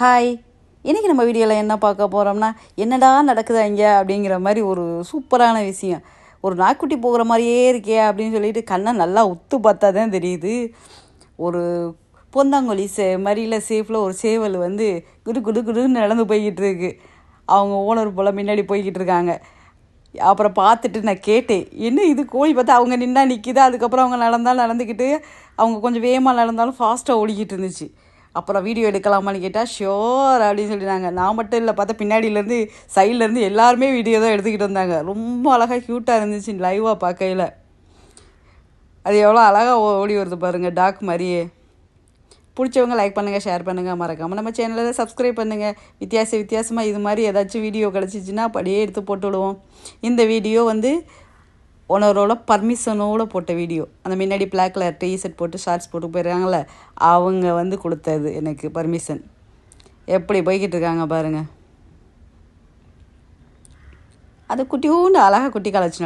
Hi இன்றைக்கி நம்ம வீடியோவில் என்ன பார்க்க போகிறோம்னா என்னடா நடக்குதா இங்கே அப்படிங்கிற மாதிரி ஒரு சூப்பரான விஷயம். ஒரு நாய்க்குட்டி போகிற மாதிரியே இருக்கே அப்படின்னு சொல்லிட்டு கண்ணை நல்லா உத்து பார்த்தா தான் தெரியுது. ஒரு பொந்தாங்கொழி சே மறியில் சேஃபில் ஒரு சேவல் வந்து குடு குடு குடுன்னு நடந்து போய்கிட்டு இருக்கு. அவங்க ஓனர் போல் முன்னாடி போய்கிட்டு இருக்காங்க. அப்புறம் பார்த்துட்டு நான் கேட்டேன் என்ன இது? கோழி பார்த்தா அவங்க நின்னா நிற்கிது அதுக்கப்புறம் அவங்க நடந்தாலும் நடந்துக்கிட்டு அவங்க கொஞ்சம் வேகமாக நடந்தாலும் ஃபாஸ்ட்டாக ஓடிக்கிட்டு இருந்துச்சு. அப்புறம் வீடியோ எடுக்கலாமான்னு கேட்டால் ஷோர் அப்படின்னு சொல்லிட்டாங்க நான் மட்டும் இல்லை பார்த்தா பின்னாடியிலேருந்து சைட்லேருந்து எல்லாருமே வீடியோ தான் எடுத்துக்கிட்டு வந்தாங்க. ரொம்ப அழகாக க்யூட்டாக இருந்துச்சு லைவாக பார்க்கையில். அது எவ்வளோ அழகாக ஓடி வருது பாருங்கள் டாக் மாதிரியே. பிடிச்சவங்க லைக் பண்ணுங்கள் ஷேர் பண்ணுங்கள் மறக்காமல் நம்ம சேனலில் சப்ஸ்கிரைப் பண்ணுங்கள் வித்தியாச வித்தியாசமாக இது மாதிரி ஏதாச்சும் வீடியோ கிடச்சிச்சின்னா அப்படியே எடுத்து போட்டு விடுவோம். இந்த வீடியோ வந்து ஓனரோட பர்மிஷனோட போட்ட வீடியோ அந்த முன்னாடி பிளாக் கலர் டீ ஷர்ட் போட்டு ஷார்ட்ஸ் போட்டு போயிருக்காங்களே அவங்க வந்து கொடுத்தது எனக்கு பர்மிஷன் எப்படி போய்கிட்டு இருக்காங்க பாருங்கள் அது குட்டியூண்டு அழகாக குட்டி கலைச்சு